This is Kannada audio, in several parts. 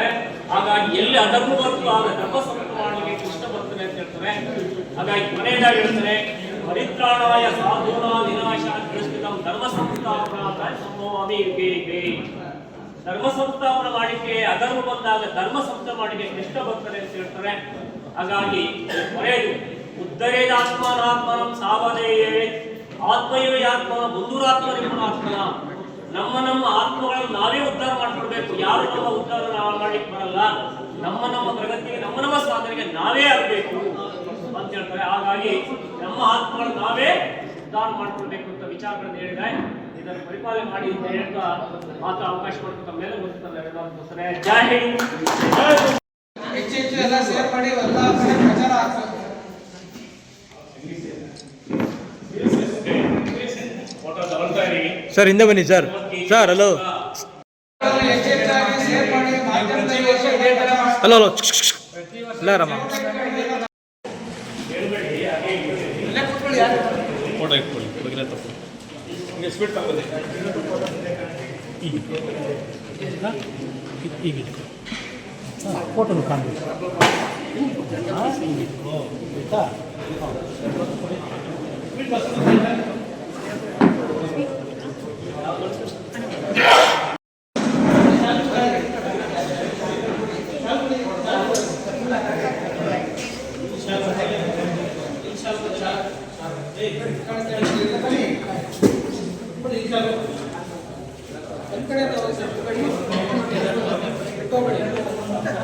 ಹೇಳ್ತಾರೆ. ಹಾಗಾಗಿ ಎಲ್ಲಿ ಅಧರ್ಮ ಬರ್ತು ಆಗ ಧರ್ಮ ಸಂಪತ್ತು ಮಾಡಲಿಕ್ಕೆ ಕೃಷ್ಣ ಬರ್ತಾನೆ ಅಂತ ಹೇಳ್ತಾರೆ. ಹಾಗಾಗಿ ಕೊನೆಯದಾಗಿ ಹೇಳ್ತಾರೆ, ಪರಿತ್ರಾಣಾಯ ಸಾಧೂನ ವಿನಾಶ ಕೃಷ್ಣ ಧರ್ಮ ಸಂಸ್ಥಾಪನಾ ಧರ್ಮ ಸಂಸ್ಥಾಪನ ಮಾಡಿಕೆ ಅಧರ್ಮ ಬಂದಾಗ ಧರ್ಮ ಸಂಸ್ಥಾಪನೆ ಮಾಡಿಕೆ ಕೃಷ್ಣ ಬರ್ತಾನೆ ಅಂತ ಹೇಳ್ತಾರೆ. ಹಾಗಾಗಿ ಕೊನೆಯದು, ಉದ್ದರೇದಾತ್ಮನಾತ್ಮನಂ ಸಾವಧೇಯೇ ಆತ್ಮಯೋ ಆತ್ಮನ ಬಂಧುರಾತ್ಮ ನಿಮ್ಮನಾತ್ಮನ ನಮ್ಮ ನಮ್ಮ ಆತ್ಮಗಳನ್ನು ನಾವೇ ಉದ್ಧಾರ ಮಾಡ್ಕೊಳ್ಬೇಕು. ಯಾರು ನಮ್ಮ ಉದ್ಧಾರ ನಾವು ಮಾಡಿ ಬರಲ್ಲ. ನಮ್ಮ ನಮ್ಮ ಪ್ರಗತಿಗೆ, ನಮ್ಮ ನಮ್ಮ ಸಾಧನೆಗೆ ನಾವೇ ಆಗ್ಬೇಕು ಅಂತ ಹೇಳ್ತಾರೆ. ಹಾಗಾಗಿ ನಮ್ಮ ಆತ್ಮಗಳನ್ನು ನಾವೇ ಉದ್ಧಾರ ಮಾಡ್ಕೊಳ್ಬೇಕು ಅಂತ ವಿಚಾರಗಳನ್ನು ಹೇಳಿದೆ. ಇದನ್ನು ಪರಿಪಾಲನೆ ಮಾಡಿ ಅಂತ ಹೇಳ್ತಾ ಮಾತ್ರ ಅವಕಾಶ ಕೊಟ್ಟು ಮೇಲೆ ಗೊತ್ತಿಲ್ಲ. ಜೈ ಹಿಂದ್. ಜೈ ಹೆಚ್ಚು ಹೆಚ್ಚು ಎಲ್ಲ ಸೇರ್ಪಡೆ ಎಲ್ಲ ಪ್ರಚಾರ ಆಗ್ಬೇಕು ಸರ್, ಹಿಂದೆ ಬನ್ನಿ sir. Sir, hello. Hello hello. ಇಲ್ಲ ರಾಮ ಇಲ್ಲೇ ಕೂತ್ಕೊಳ್ಳಿ ಯಾರು ಫೋಟೋ ಕಾಣಬೇಕು ತಪ್ಪು ಹಿಂಗೆ ಸ್ಪೀಡ್ ತಗೋದೆ ಈಗ ಫೋಟೋನು ಕಾಣಬೇಕು ಆಯ್ತಾ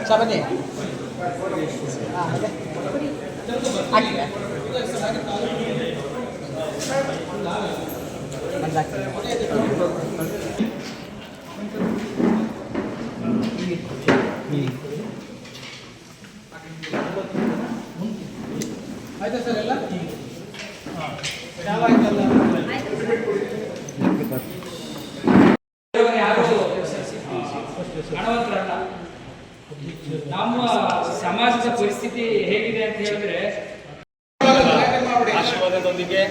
ಸರ್ ಹಾಕಿ ಆಯ್ತಾ ಸರ್ ಎಲ್ಲ? ಯಾವ ಆಯ್ತಲ್ಲ ಯಾರು ಹಣವಂತರಲ್ಲ ನಮ್ಮ ಸಮಾಜದ ಪರಿಸ್ಥಿತಿ ಹೇಗಿದೆ ಅಂತ ಹೇಳಿದ್ರೆ ಆಶೀರ್ವಾದದೊಂದಿಗೆ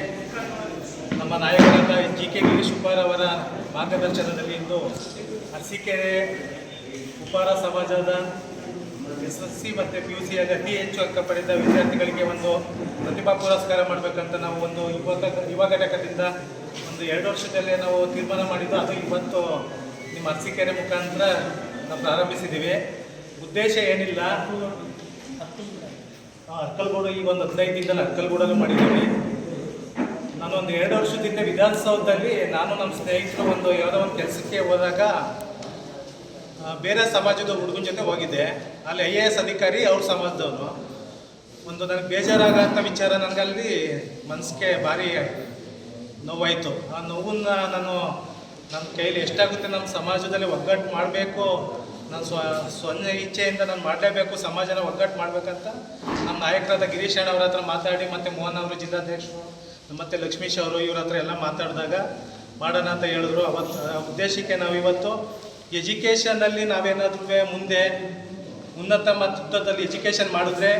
ನಮ್ಮ ನಾಯಕರಾದ ಜಿ ಕೆ ಗಿರೀಶ್ ಉಪ್ಪಾರ್ ಅವರ ಮಾರ್ಗದರ್ಶನದಲ್ಲಿ ಇಂದು ಅರಸೀಕೆರೆ ಉಪಾರ ಸಮಾಜದ ಎಸ್ ಎಸ್ ಸಿ ಮತ್ತು ಪಿ ಯು ಸಿಯಾಗಿ ಅತಿ ಹೆಚ್ಚು ಅಂಕ ಪಡೆದ ವಿದ್ಯಾರ್ಥಿಗಳಿಗೆ ಒಂದು ಪ್ರತಿಭಾ ಪುರಸ್ಕಾರ ಮಾಡಬೇಕಂತ ನಾವು ಒಂದು ಯುವಕ ಯುವ ಘಟಕದಿಂದ ಒಂದು ಎರಡು ವರ್ಷದಲ್ಲೇ ನಾವು ತೀರ್ಮಾನ ಮಾಡಿದ್ದು, ಅದು ಇವತ್ತು ನಿಮ್ಮ ಅರಸೀಕೆರೆ ಮುಖಾಂತರ ನಾವು ಪ್ರಾರಂಭಿಸಿದ್ದೀವಿ. ಉದ್ದೇಶ ಏನಿಲ್ಲ. ಅರ್ಕಲ್ಗೂಡು ಈಗ ಒಂದು ಹದಿನೈದು ದಿನದಲ್ಲಿ ಅರ್ಕಲ್ಗೂಡಲ್ಲೂ ಮಾಡಿದ್ದೀವಿ ನಾನು ಒಂದು ಎರಡು ವರ್ಷದಿಂದ ವಿಧಾನಸೌಧದಲ್ಲಿ ನಾನು ನಮ್ಮ ಸ್ನೇಹಿತರು ಒಂದು ಯಾವುದೋ ಒಂದು ಕೆಲಸಕ್ಕೆ ಹೋದಾಗ ಬೇರೆ ಸಮಾಜದ ಹುಡುಗನ ಜೊತೆ ಹೋಗಿದ್ದೆ. ಅಲ್ಲಿ ಐ ಎ ಎಸ್ ಅಧಿಕಾರಿ ಅವ್ರ ಸಮಾಜದವರು ಒಂದು ನನಗೆ ಬೇಜಾರಾಗಂಥ ವಿಚಾರ ನನಗಲ್ಲಿ ಮನಸ್ಸಿಗೆ ಭಾರಿ ನೋವಾಯಿತು. ಆ ನೋವನ್ನ ನಾನು ನನ್ನ ಕೈಲಿ ಎಷ್ಟಾಗುತ್ತೆ ನಮ್ಮ ಸಮಾಜದಲ್ಲಿ ಒಗ್ಗಟ್ಟು ಮಾಡಬೇಕು ನಾನು ಸ್ವ ಸ್ವಂತ ಇಚ್ಛೆಯಿಂದ ನಾನು ಮಾಡಲೇಬೇಕು, ಸಮಾಜನ ಒಗ್ಗಟ್ಟು ಮಾಡಬೇಕಂತ ನಮ್ಮ ನಾಯಕರಾದ ಗಿರೀಶ್ ಅಣ್ಣ ಅವ್ರ ಹತ್ರ ಮಾತಾಡಿ ಮತ್ತು ಮೋಹನ್ ಅವರು ಜಿಲ್ಲಾಧ್ಯಕ್ಷರು ಮತ್ತು ಲಕ್ಷ್ಮೀಶ್ ಅವರು ಇವ್ರ ಹತ್ರ ಎಲ್ಲ ಮಾತಾಡಿದಾಗ, ಮಾಡೋಣ ಅಂತ ಹೇಳಿದ್ರು. ಅವತ್ತು ಉದ್ದೇಶಕ್ಕೆ ನಾವು ಇವತ್ತು ಎಜುಕೇಷನಲ್ಲಿ ನಾವೇನಾದ್ರೂ ಮುಂದೆ ಉನ್ನತ ಮಟ್ಟದಲ್ಲಿ ಎಜುಕೇಷನ್ ಮಾಡಿದ್ರೆ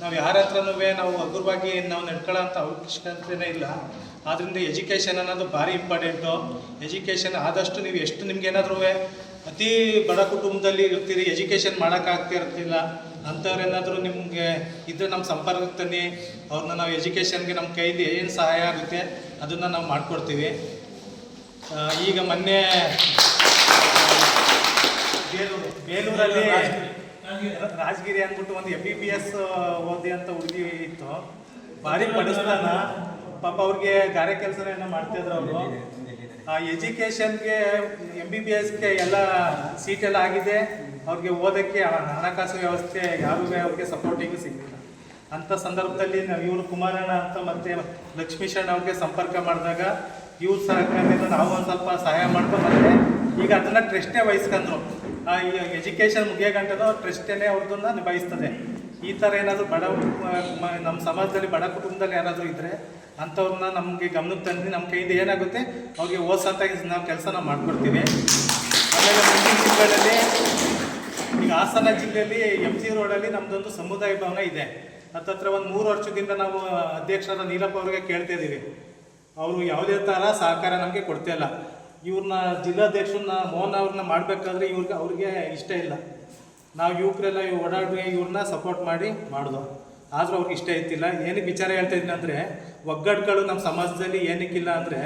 ನಾವು ಯಾರ ಹತ್ರನೂ ನಾವು ಹಗುರವಾಗಿ ನಾವು ನಡ್ಕೊಳ್ಳೋ ಅಂತ ಅವಶ್ಯಕತೆನೇ ಇಲ್ಲ. ಆದ್ದರಿಂದ ಎಜುಕೇಷನ್ ಅನ್ನೋದು ಭಾರಿ ಇಂಪಾರ್ಟೆಂಟು ಎಜುಕೇಷನ್ ಆದಷ್ಟು ನೀವು ಎಷ್ಟು ನಿಮ್ಗೆ ಏನಾದ್ರೂ ಅತಿ ಬಡ ಕುಟುಂಬದಲ್ಲಿ ಇರ್ತೀರಿ ಎಜುಕೇಷನ್ ಮಾಡೋಕ್ಕಾಗ್ತಾ ಇರ್ತಿಲ್ಲ ಅಂಥವ್ರೇನಾದರೂ ನಿಮಗೆ ಇದ್ರೆ ನಮ್ಮ ಸಂಪರ್ಕಕ್ಕೆ ತನ್ನಿ ಅವ್ರನ್ನ ನಾವು ಎಜುಕೇಷನ್ಗೆ ನಮ್ಮ ಕೈಲಿ ಏನು ಸಹಾಯ ಆಗುತ್ತೆ, ಅದನ್ನು ನಾವು ಮಾಡಿಕೊಡ್ತೀವಿ. ಈಗ ಮೊನ್ನೆ, ಬೇಲೂರು, ಬೇಲೂರಲ್ಲಿ ರಾಜಗಿರಿ ಅಂದ್ಬಿಟ್ಟು ಒಂದು ಎಂ ಬಿ ಬಿ ಎಸ್ ಓದಿ ಅಂತ ಹುಡುಗಿ ಇತ್ತು. ಭಾರಿ ಪಡಿಸ್ತಾನ. ಪಾಪ ಅವ್ರಿಗೆ ಗಾರೆ ಕೆಲಸ ಏನೋ ಮಾಡ್ತಿದ್ರು ಅವರು. ಎಜುಕೇಷನ್ಗೆ ಎಂ ಬಿ ಬಿ ಎಸ್ಗೆ ಎಲ್ಲ ಸೀಟ್ ಎಲ್ಲ ಆಗಿದೆ. ಅವ್ರಿಗೆ ಓದೋಕ್ಕೆ ಹಣ- ಹಣಕಾಸು ವ್ಯವಸ್ಥೆ ಯಾರಿಗೂ ಅವ್ರಿಗೆ ಸಪೋರ್ಟಿಂಗ್ ಸಿಗಲಿಲ್ಲ. ಅಂಥ ಸಂದರ್ಭದಲ್ಲಿ ನಾವು ಇವರು ಕುಮಾರಣ್ಣ ಅಂತ ಮತ್ತು ಲಕ್ಷ್ಮೀಶಣ್ಣ ಅವ್ರಿಗೆ ಸಂಪರ್ಕ ಮಾಡಿದಾಗ ಇವ್ರ ಸಹಕಾರದಿಂದ ನಾವು ಒಂದು ಸ್ವಲ್ಪ ಸಹಾಯ ಮಾಡ್ಕೊಂಡು ಮತ್ತೆ ಈಗ ಅದನ್ನು ಟ್ರಸ್ಟೇ ವಹಿಸ್ಕೊಂಡ್ರು. ಎಜುಕೇಷನ್ ಮುಗಿಯೋ ಗಂಟೆದು ಟ್ರಸ್ಟೇನೆ ಅವ್ರದನ್ನ ನಿಭಾಯಿಸ್ತದೆ. ಈ ಥರ ಏನಾದರೂ ಬಡ ನಮ್ಮ ಸಮಾಜದಲ್ಲಿ ಬಡ ಕುಟುಂಬದಲ್ಲಿ ಯಾರಾದರೂ ಇದ್ದರೆ ಅಂಥವ್ರನ್ನ ನಮಗೆ ಗಮನಕ್ಕೆ ತಂದು ನಮ್ಮ ಕೈಯಿಂದ ಏನಾಗುತ್ತೆ? ಅವ್ರಿಗೆ ಓದ್ಸಂತ ನಾವು ಕೆಲಸ ನಾವು ಮಾಡಿಕೊಡ್ತೀವಿ. ಆಮೇಲೆ ಮುಂದಿನ ತಿಂಗಳಲ್ಲಿ, ಈಗ ಹಾಸನ ಜಿಲ್ಲೆಯಲ್ಲಿ ಎಂ ಜಿ ರೋಡಲ್ಲಿ ನಮ್ಮದೊಂದು ಸಮುದಾಯ ಭವನ ಇದೆ. ಹತ್ತತ್ರ ಒಂದು ಮೂರು ವರ್ಷದಿಂದ ನಾವು ಅಧ್ಯಕ್ಷರ ನೀಲಪ್ಪ ಅವ್ರಿಗೆ ಕೇಳ್ತಾ ಇದ್ದೀವಿ. ಅವರು ಯಾವುದೇ ಥರ ಸಹಕಾರ ನಮಗೆ ಕೊಡ್ತಾ ಇಲ್ಲ. ಇವ್ರನ್ನ ಜಿಲ್ಲಾಧ್ಯಕ್ಷರನ್ನ, ಮೋಹನ್ ಅವ್ರನ್ನ ಮಾಡಬೇಕಾದ್ರೆ ಇವ್ರಿಗೆ ಅವ್ರಿಗೆ ಇಷ್ಟ ಇಲ್ಲ. ನಾವು ಯುವಕರೆಲ್ಲ ಇವ್ ಓಡಾಡ್ರಿ ಇವ್ರನ್ನ ಸಪೋರ್ಟ್ ಮಾಡಿ ಮಾಡಿದೋ. ಆದರೂ ಅವ್ರಿಗೆ ಇಷ್ಟ ಇತ್ತಿಲ್ಲ ಏನಕ್ಕೆ ವಿಚಾರ ಹೇಳ್ತಾ ಇದ್ದೀನಿ ಅಂದರೆ ಒಗ್ಗಟ್ಟುಗಳು ನಮ್ಮ ಸಮಾಜದಲ್ಲಿ ಏನಕ್ಕಿಲ್ಲ ಅಂದರೆ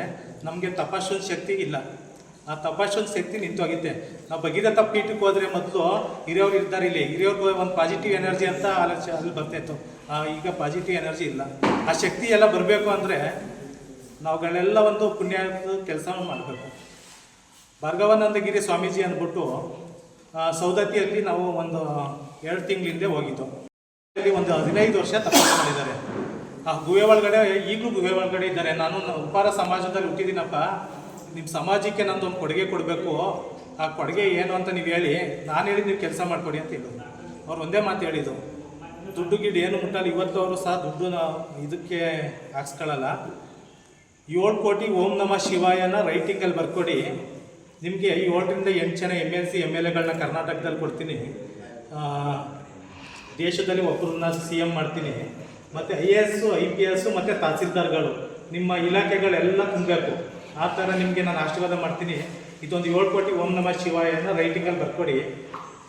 ನಮಗೆ ತಪಾಸಣೆ ಶಕ್ತಿ ಇಲ್ಲ. ಆ ತಪಾಸಣೆ ಶಕ್ತಿ ನಿಂತೋಗಿದ್ದೆ ನಾವು ಭಗೀರಥ ಪೀಠಕ್ಕೆ ಹೋದರೆ ಮೊದಲು ಹಿರಿಯವ್ರು ಇರ್ತಾರೆ ಇಲ್ಲಿ. ಹಿರಿಯವ್ರಿಗೆ ಒಂದು ಪಾಸಿಟಿವ್ ಎನರ್ಜಿ ಅಂತ ಆಲೋಚನೆ ಅಲ್ಲಿ ಬರ್ತಾಯಿತ್ತು ಈಗ ಪಾಸಿಟಿವ್ ಎನರ್ಜಿ ಇಲ್ಲ. ಆ ಶಕ್ತಿ ಎಲ್ಲ ಬರಬೇಕು ಅಂದರೆ ನಾವುಗಳೆಲ್ಲ ಒಂದು ಪುಣ್ಯ ಕೆಲಸ ಮಾಡಬೇಕು. ಭಾರ್ಗವಾನಂದಗಿರಿ ಸ್ವಾಮೀಜಿ ಅಂದ್ಬಿಟ್ಟು ಸೌದತ್ತಿಯಲ್ಲಿ ನಾವು ಒಂದು ಎರಡು ತಿಂಗಳ ಹಿಂದೆ ಹೋಗಿದ್ದು. ಅಲ್ಲಿ ಒಂದು ಹದಿನೈದು ವರ್ಷ ತಪಾಸಣೆ ಮಾಡಿದ್ದಾರೆ ಆ, ಗುಹೆ ಒಳಗಡೆ, ಈಗಲೂ ಗುಹೆ ಒಳಗಡೆ ಇದ್ದಾರೆ. ನಾನು ಉಪಾರ ಸಮಾಜದಲ್ಲಿ ಹುಟ್ಟಿದ್ದೀನಪ್ಪ. ನಿಮ್ಮ ಸಮಾಜಕ್ಕೆ ಒಂದು ಕೊಡುಗೆ ಕೊಡಬೇಕು. ಆ ಕೊಡುಗೆ ಏನು ಅಂತ ನೀವು ಹೇಳಿ, ನಾನು ಹೇಳಿ ನೀವು ಕೆಲಸ ಮಾಡಿಕೊಡಿ ಅಂತ ಹೇಳಿದ್ರು. ಅವ್ರು ಒಂದೇ ಮಾತು ಹೇಳಿದ್ದು ದುಡ್ಡು ಗಿಡ್ಡು ಏನು ಮುಟ್ಟಲ್ಲ. ಇವತ್ತು ಅವರು ಸಹ ದುಡ್ಡು ಇದಕ್ಕೆ ಹಾಕ್ಸ್ಕೊಳ್ಳಲ್ಲ. ಏಳು ಕೋಟಿ ಓಂ ನಮ ಶಿವಾಯನ ರೈಟಿಂಗಲ್ಲಿ ಬರ್ಕೊಡಿ. ನಿಮಗೆ ಏಳರಿಂದ ಎಂಟು ಜನ M L C M L ಎಗಳನ್ನ ಕರ್ನಾಟಕದಲ್ಲಿ ಕೊಡ್ತೀನಿ. ದೇಶದಲ್ಲಿ ಒಬ್ಬರನ್ನ ಸಿ ಎಂ ಮಾಡ್ತೀನಿ. ಮತ್ತು I A S I P S ಮತ್ತು ತಹಸೀಲ್ದಾರ್ಗಳು, ನಿಮ್ಮ ಇಲಾಖೆಗಳೆಲ್ಲ ತುಂಬಬೇಕು. ಆ ಥರ ನಿಮಗೆ ನಾನು ಆಶೀರ್ವಾದ ಮಾಡ್ತೀನಿ. ಇದೊಂದು ಏಳು ಕೋಟಿ ಓಂ ನಮ ಶಿವಾಯನ ರೈಟಿಂಗಲ್ಲಿ ಬರ್ಕೊಡಿ.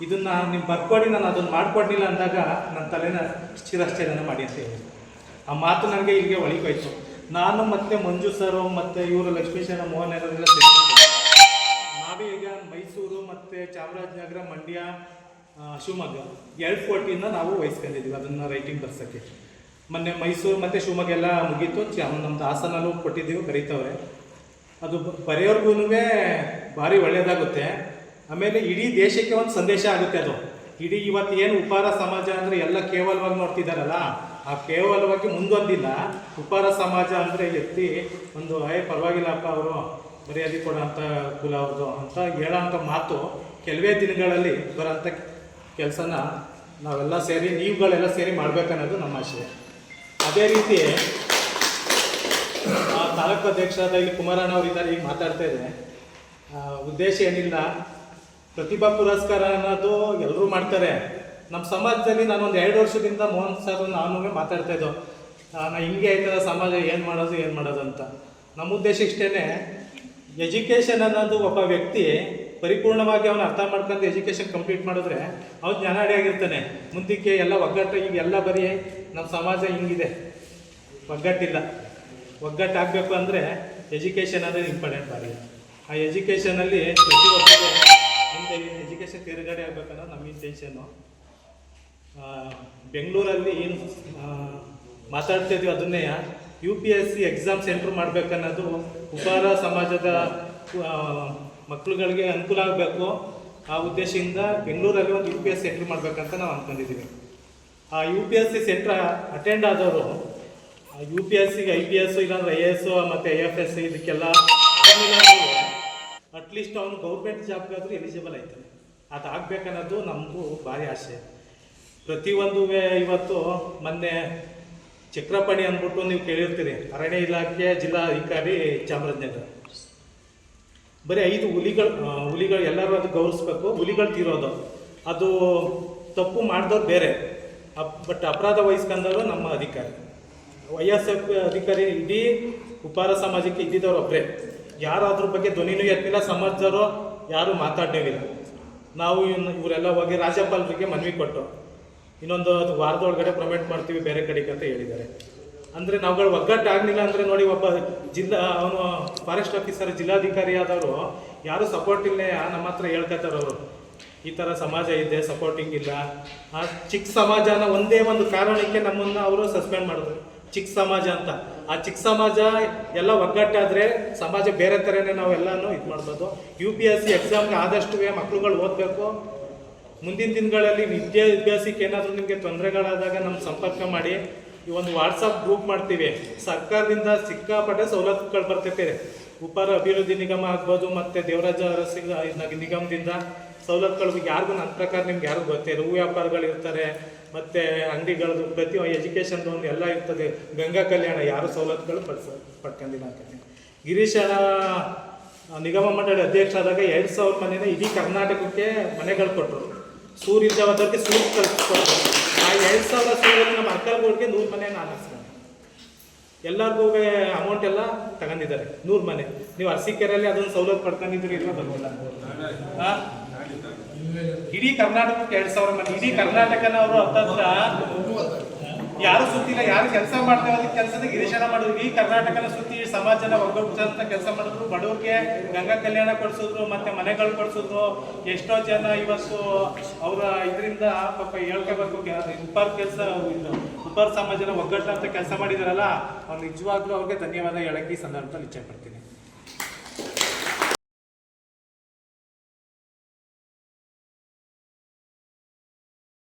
ಇದನ್ನು ನೀವು ಬರ್ಕೊಡಿ, ನಾನು ಅದನ್ನು ಮಾಡ್ಕೊಡ್ಲಿಲ್ಲ ಅಂದಾಗ ನನ್ನ ತಲೆನ ಶಿರಶ್ಚೇದನ ಮಾಡಿ ಅಂತ ಹೇಳಿ. ಆ ಮಾತು ನನಗೆ ಇಲ್ಲಿಗೆ ಒಳಿಕೋಯ್ತು ನಾನು ಮತ್ತೆ ಮಂಜು ಸರ್ ಮತ್ತು ಇವರು ಲಕ್ಷ್ಮೀಶನ ಮೋಹನ್ ಅವರೆಲ್ಲ ನಾವೇ ಈಗ ಮೈಸೂರು ಮತ್ತೆ ಚಾಮರಾಜನಗರ ಮಂಡ್ಯ ಶಿವಮೊಗ್ಗ. ಎರಡು ಫೋರ್ಟಿಯಿಂದ ನಾವು ವಹಿಸ್ಕೊಂಡಿದ್ದೀವಿ ಅದನ್ನು ರೈಟಿಂಗ್ ಬರ್ಸೋಕ್ಕೆ. ಮೊನ್ನೆ ಮೈಸೂರು ಮತ್ತು ಶಿವಮೊಗ್ಗ ಎಲ್ಲ ಮುಗೀತು. ಚ ನಮ್ಮದು ಹಾಸನಲ್ಲೂ ಕೊಟ್ಟಿದ್ದೀವಿ ಕರೀತವ್ರೆ ಅದು ಬರೆಯೋರ್ಗೂ ಭಾರಿ ಒಳ್ಳೆಯದಾಗುತ್ತೆ ಆಮೇಲೆ ಇಡೀ ದೇಶಕ್ಕೆ ಒಂದು ಸಂದೇಶ ಆಗುತ್ತೆ ಅದು. ಇಡೀ ಇವತ್ತು ಏನು ಉಪಹಾರ, ಸಮಾಜ ಅಂದರೆ ಎಲ್ಲ ಕೇವಲವಾಗಿ ನೋಡ್ತಿದ್ದಾರಲ್ಲ ಆ ಕೇವಲವಾಗಿ ಮುಂದೊಂದಿಲ್ಲ. ಉಪಹಾರ, ಸಮಾಜ ಅಂದರೆ ಎತ್ತಿ ಒಂದು, ಏ, ಪರವಾಗಿಲ್ಲಪ್ಪ ಅವರು. ಮರ್ಯಾದೆ ಕೊಡೋಂಥ ಕುಲ ಅವ್ರದ್ದು ಅಂತ ಹೇಳೋಂಥ ಮಾತು ಕೆಲವೇ ದಿನಗಳಲ್ಲಿ ಬರೋಂಥ ಕೆಲಸನ ನಾವೆಲ್ಲ ಸೇರಿ, ನೀವುಗಳೆಲ್ಲ ಸೇರಿ ಮಾಡಬೇಕನ್ನೋದು ನಮ್ಮ ಆಶಯ ಅದೇ ರೀತಿ ಆ ತಾಲೂಕು ಅಧ್ಯಕ್ಷರಾದ ಇಲ್ಲಿ ಕುಮಾರಣ್ಣ ಅವರು ಇದ್ದಾರೆ, ಈಗ ಮಾತಾಡ್ತಾ ಇದೆ ಉದ್ದೇಶ ಏನಿಲ್ಲ. ಪ್ರತಿಭಾ ಪುರಸ್ಕಾರ ಅನ್ನೋದು ಎಲ್ಲರೂ ಮಾಡ್ತಾರೆ. ನಮ್ಮ ಸಮಾಜದಲ್ಲಿ ಒಂದು ಎರಡು ವರ್ಷದಿಂದ ಮೋಹನ್ ಸರ್ ನಾನು ಮಾತಾಡ್ತಾ ಇದ್ದೋ ನಾ ಹಿಂಗೆ ಆಯ್ತದ ಸಮಾಜ ಏನು ಮಾಡೋದು ಏನು ಮಾಡೋದು ಅಂತ. ನಮ್ಮ ಉದ್ದೇಶ ಇಷ್ಟೇ ಎಜುಕೇಷನ್ ಅನ್ನೋದು ಒಬ್ಬ ವ್ಯಕ್ತಿ ಪರಿಪೂರ್ಣವಾಗಿ ಅವನು ಅರ್ಥ ಮಾಡ್ಕೊಂಡು ಎಜುಕೇಷನ್ ಕಂಪ್ಲೀಟ್ ಮಾಡಿದ್ರೆ ಅವ್ನು ಜ್ಞಾನಾಡಿಯಾಗಿರ್ತಾನೆ ಮುಂದಕ್ಕೆ ಎಲ್ಲ ಒಗ್ಗಟ್ಟು ಈಗ ಎಲ್ಲ ಬರೀ ನಮ್ಮ ಸಮಾಜ ಹಿಂಗಿದೆ. ಒಗ್ಗಟ್ಟಿಲ್ಲ. ಒಗ್ಗಟ್ಟಾಗಬೇಕು ಅಂದರೆ ಎಜುಕೇಷನ್ ಅನ್ನೋದು ಇಂಪಾರ್ಟೆಂಟ್ ಬಾರಿ. ಆ ಎಜುಕೇಷನಲ್ಲಿ ಪ್ರತಿಯೊಬ್ಬರಿಗೆ ಮುಂದೆ ಎಜುಕೇಷನ್ ತಿರುಗಡೆ ಆಗಬೇಕನ್ನೋದು ನಮ್ಮ ಇಂಟೆನ್ಷನ್ನು ಬೆಂಗಳೂರಲ್ಲಿ ಏನು ಆ, ಮಾತಾಡ್ತಾ ಇದ್ವಿ ಅದನ್ನೇ. U P S C exam centre ಮಾಡಬೇಕನ್ನೋದು ಉಪಹಾರ ಸಮಾಜದ ಮಕ್ಕಳುಗಳಿಗೆ ಅನುಕೂಲ ಆಗಬೇಕು. ಆ ಉದ್ದೇಶದಿಂದ ಬೆಂಗಳೂರಲ್ಲಿ ಒಂದು ಯು ಪಿ ಎಸ್ ಸೆಂಟ್ರ್ ಮಾಡಬೇಕಂತ ನಾವು ಅಂದ್ಕೊಂಡಿದ್ದೀವಿ ಆ U P S C centre attend ಆದವರು ಯು ಪಿ ಎಸ್ ಸಿಗೆ ಐ ಪಿ ಎಸ್ ಇಲ್ಲಾಂದ್ರೆ ಐ ಎಸ್ ಮತ್ತು ಐ ಎಫ್ ಎಸ್ ಇದಕ್ಕೆಲ್ಲ ಅಟ್ಲೀಸ್ಟ್ ಅವನು ಗೌರ್ಮೆಂಟ್ ಜಾಬ್ಗಾದರೂ ಎಲಿಜಿಬಲ್ ಆಯ್ತಾನೆ ಅದು ಆಗಬೇಕನ್ನೋದು ನಮಗೂ ಭಾರಿ ಆಸೆ. ಪ್ರತಿಯೊಂದು ಇವತ್ತು ಮೊನ್ನೆ ಚಕ್ರಪಾಣಿ ಅಂದ್ಬಿಟ್ಟು ನೀವು ಕೇಳಿರ್ತೀರಿ. ಅರಣ್ಯ ಇಲಾಖೆಯ ಜಿಲ್ಲಾಧಿಕಾರಿ ಚಾಮರಾಜನಗರ. ಬರೀ ಐದು ಹುಲಿಗಳು ಹುಲಿಗಳು ಎಲ್ಲರೂ ಅದು ಗೌರವಿಸ್ಬೇಕು. ಹುಲಿಗಳು ತೀರೋದು. ಅದು ತಪ್ಪು ಮಾಡಿದವ್ರು ಬೇರೆ. ಬಟ್ ಅಪರಾಧ ವಹಿಸ್ಕೊಂಡವರು ನಮ್ಮ ಅಧಿಕಾರಿ. ವೈ ಎಸ್ ಎಫ್ ಅಧಿಕಾರಿ ಇಡೀ ಉಪಾರ ಸಮಾಜಕ್ಕೆ ಇದ್ದಿದ್ದವ್ರು ಒಬ್ಬರೇ ಯಾರು ಅದ್ರ ಬಗ್ಗೆ ಧ್ವನಿನೂ ಎತ್ತಿಲ್ಲ ಸಮಾಜದವರು ಯಾರೂ ಮಾತಾಡಲಿಲ್ಲ. ನಾವು ಇವನ್ನ ಇವರೆಲ್ಲ ಹೋಗಿ ರಾಜ್ಯಪಾಲರಿಗೆ ಮನವಿ ಕೊಟ್ಟು. ಇನ್ನೊಂದು ಅದು ವಾರದೊಳಗಡೆ ಪ್ರೊಮೋಟ್ ಮಾಡ್ತೀವಿ, ಬೇರೆ ಕಡೆಗೆ ಅಂತ ಹೇಳಿದ್ದಾರೆ. ಅಂದರೆ ನಾವುಗಳು ಒಗ್ಗಟ್ಟಾಗಲಿಲ್ಲ ಅಂದರೆ ನೋಡಿ ಒಬ್ಬ ಜಿಲ್ಲಾ, ಅವನು ಫಾರೆಸ್ಟ್ ಆಫೀಸರ್ ಜಿಲ್ಲಾಧಿಕಾರಿ ಆದವರು, ಯಾರು ಸಪೋರ್ಟ್ ಇಲ್ಲ ನಮ್ಮ ಹತ್ರ ಹೇಳ್ಕೊತಾರೆ ಅವರು. ಈ ಥರ ಸಮಾಜ ಇದೆ ಸಪೋರ್ಟಿಂಗ್ ಇಲ್ಲ. ಆ ಚಿಕ್ಕ ಸಮಾಜನ ಒಂದೇ ಒಂದು ಕಾರಣಕ್ಕೆ ನಮ್ಮನ್ನು ಅವರು ಸಸ್ಪೆಂಡ್ ಮಾಡಿದ್ರು. ಚಿಕ್ಕ ಸಮಾಜ ಅಂತ. ಆ ಚಿಕ್ಕ ಸಮಾಜ ಎಲ್ಲ ಒಗ್ಗಟ್ಟಾದರೆ ಸಮಾಜ ಬೇರೆ ಥರನೇ ನಾವೆಲ್ಲನೂ ಇದು ಮಾಡ್ಬೋದು. ಯು ಪಿ ಎಸ್ ಸಿ ಎಕ್ಸಾಮ್ಗೆ ಆದಷ್ಟು ಮಕ್ಳುಗಳು ಓದಬೇಕು. ಮುಂದಿನ ದಿನಗಳಲ್ಲಿ ವಿದ್ಯಾಭ್ಯಾಸಕ್ಕೆ ಏನಾದರೂ ನಿಮಗೆ ತೊಂದರೆಗಳಾದಾಗ ನಮ್ಮ ಸಂಪರ್ಕ ಮಾಡಿ. ಈ ಒಂದು ವಾಟ್ಸಪ್ ಗ್ರೂಪ್ ಮಾಡ್ತೀವಿ. ಸರ್ಕಾರದಿಂದ ಸಿಕ್ಕಾಪಟ್ಟೆ ಸವಲತ್ತುಗಳು ಬರ್ತೈತೆ. ಉಪರ ಅಭಿವೃದ್ಧಿ ನಿಗಮ ಆಗ್ಬೋದು ಮತ್ತು ದೇವರಾಜ ಅರಸಿ ನಿಗಮದಿಂದ ಸವಲತ್ತುಗಳು ಯಾರಿಗೂ ನನ್ನ ಪ್ರಕಾರ ನಿಮ್ಗೆ ಯಾರಿಗೂ ಗೊತ್ತಿಲ್ಲ ಹೂ ವ್ಯಾಪಾರಗಳಿರ್ತಾರೆ ಮತ್ತು ಅಂಗಡಿಗಳದ್ದು ಪ್ರತಿ ಎಜುಕೇಷನ್ ಲೋನ್ ಎಲ್ಲ ಇರ್ತದೆ. ಗಂಗಾ ಕಲ್ಯಾಣ ಯಾರು ಸವಲತ್ತುಗಳು ಪಡ್ಸ, ಪಡ್ಕೊಂಡಿಲ್ಲ ಅಂತ ಗಿರೀಶ ನಿಗಮ ಮಂಡಳಿ ಅಧ್ಯಕ್ಷರಾದಾಗ ಎರಡು ಸಾವಿರ ಮನೇನ ಇಡೀ ಕರ್ನಾಟಕಕ್ಕೆ ಮನೆಗಳು ಕೊಟ್ಟರು. ಸೂರು ಇದ್ದವರಿಗೆ ಸೂರ್ಯ ಕಳಿಸ್ಕೊಟ್ರು ಆ ಎರಡು ಸಾವಿರ ಸೂರಲ್ಲಿ ನಮ್ಮ ಅಕ್ಕಲ್ಗೋಡ್ಗೆ ನೂರು ಮನೆ ನಾನು ಹಾಕ್ಸ್ಕೊಂಡೆ ಎಲ್ಲರಿಗೂ ಅಮೌಂಟ್ ಎಲ್ಲ ತಗೊಂಡಿದ್ದಾರೆ. ನೂರು ಮನೆ. ನೀವು ಅರಸೀಕೆರೆಯಲ್ಲಿ ಅದೊಂದು ಸೌಲಭ್ಯ ಪಡ್ಕೊಂಡಿದ್ರು ಇಲ್ಲ ಬರೋಲ್ಲ? ಇಡೀ ಕರ್ನಾಟಕಕ್ಕೆ ಎರಡು ಸಾವಿರ ಮನೆ. ಇಡೀ ಕರ್ನಾಟಕನ ಅವರು ಹತ್ತತ್ರ ಯಾರು ಸುತ್ತಿಲ್ಲ, ಯಾರು ಕೆಲಸ ಮಾಡ್ತೇವೆ ಕೆಲಸದ ಗಿರೀಶನ ಮಾಡಿದ್ರು ಈ ಕರ್ನಾಟಕನ ಸುತ್ತಿ ಸಮಾಜನ ಒಗ್ಗೂಡಿಸಂತ ಕೆಲಸ ಮಾಡಿದ್ರು. ಬಡವ್ರಿಗೆ ಗಂಗಾ ಕಲ್ಯಾಣ ಕೊಡಿಸಿದ್ರು, ಮತ್ತೆ ಮನೆಗಳು ಕೊಡಿಸಿದ್ರು. ಎಷ್ಟೋ ಜನ ಇವತ್ತು ಅವರ ಇದರಿಂದ ಪಾಪ ಹೇಳ್ಕೋಬೇಕು ಉಪರ್ ಕೆಲಸ ಉಪರ್ ಸಮಾಜನ ಒಗ್ಗಟ್ಟ ಅಂತ ಕೆಲಸ ಮಾಡಿದಾರಲ್ಲ, ಅವ್ರು ನಿಜವಾಗ್ಲೂ ಅವ್ರಿಗೆ ಧನ್ಯವಾದ ಹೇಳಕ್ಕೆ ಈ ಸಂದರ್ಭದಲ್ಲಿ ಇಚ್ಛೆ ಪಡ್ತೀನಿ.